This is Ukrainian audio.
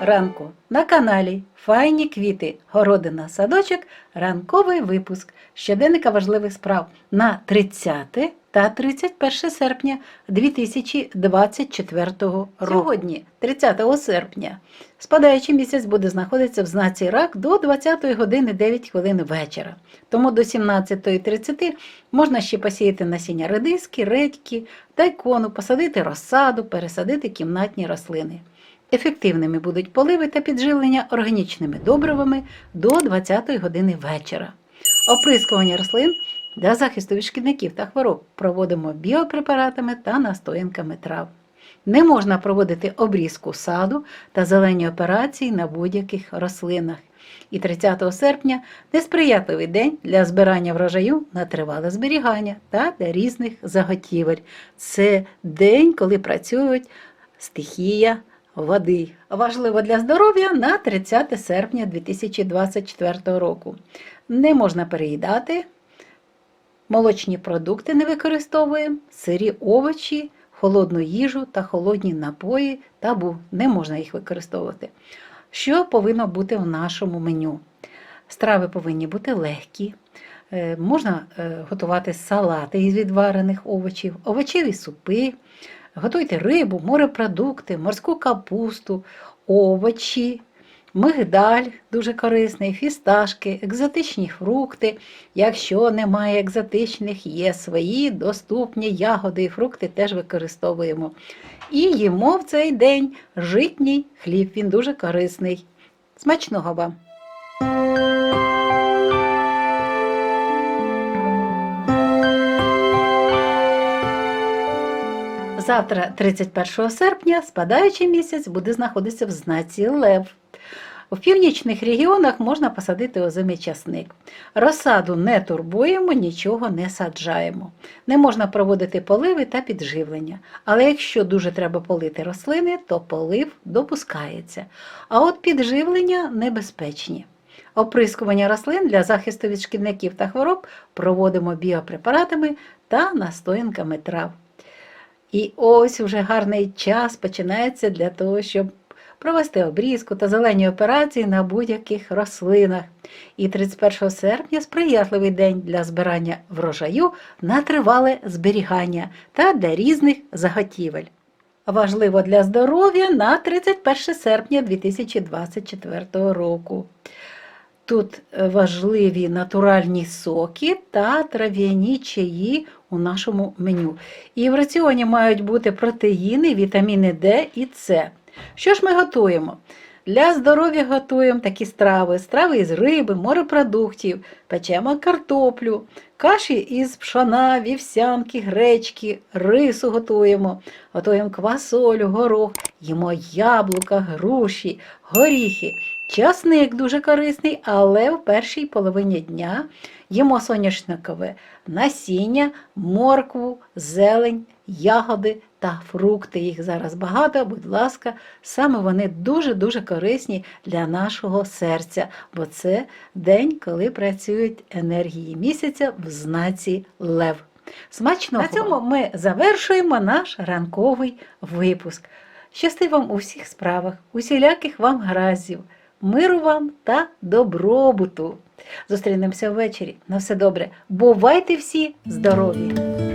ранку на каналі Файні квіти, городина, садочок, ранковий випуск щоденника важливих справ на 30 та 31 серпня 2024 року. Сьогодні, 30 серпня, спадаючий місяць буде знаходитися в знаці рак до 20 години 9 хвилин вечора. Тому до 17.30 можна ще посіяти насіння редиски, редьки, дайкону, посадити розсаду, пересадити кімнатні рослини. Ефективними будуть поливи та підживлення органічними добривами до 20-ї години вечора. Оприскування рослин для захисту від шкідників та хвороб проводимо біопрепаратами та настоянками трав. Не можна проводити обрізку саду та зелені операції на будь-яких рослинах. І 30 серпня несприятливий день для збирання врожаю на тривале зберігання та для різних заготівель. Це день, коли працюють стихія води. Важливо для здоров'я на 30 серпня 2024 року. Не можна переїдати, молочні продукти не використовуємо, сирі овочі, холодну їжу та холодні напої табу. Не можна їх використовувати. Що повинно бути в нашому меню? Страви повинні бути легкі. Е, Можна е, готувати салати із відварених овочів, овочеві супи, готуйте рибу, морепродукти, морську капусту, овочі, мигдаль дуже корисний, фісташки, екзотичні фрукти. Якщо немає екзотичних, є свої доступні ягоди і фрукти теж використовуємо. І їмо в цей день житній хліб, він дуже корисний. Смачного вам! Завтра, 31 серпня, спадаючий місяць буде знаходитися в знаці Лев. У північних регіонах можна посадити озимий часник. Розсаду не турбуємо, нічого не саджаємо. Не можна проводити поливи та підживлення. Але якщо дуже треба полити рослини, то полив допускається. А от підживлення небезпечні. Оприскування рослин для захисту від шкідників та хвороб проводимо біопрепаратами та настоянками трав. І ось уже гарний час починається для того, щоб провести обрізку та зелені операції на будь-яких рослинах. І 31 серпня сприятливий день для збирання врожаю на тривале зберігання та для різних заготівель. Важливо для здоров'я на 31 серпня 2024 року. Тут е, важливі натуральні соки та трав'яні чаї у нашому меню. І в раціоні мають бути протеїни, вітаміни Д і С. Що ж ми готуємо? Для здоров'я готуємо такі страви: страви із риби, морепродуктів, печемо картоплю, каші із пшона, вівсянки, гречки, рису готуємо, готуємо квасолю, горох, їмо яблука, груші, горіхи. Часник дуже корисний, але в першій половині дня їмо соняшникове насіння, моркву, зелень, ягоди та фрукти. Їх зараз багато, будь ласка, саме вони дуже-дуже корисні для нашого серця, бо це день, коли працюють енергії місяця в знаці Лев. Смачного! На цьому ми завершуємо наш ранковий випуск. Щасти вам у всіх справах, усіляких вам гразів, миру вам та добробуту. Зустрінемося ввечері. На все добре. Бувайте всі здорові!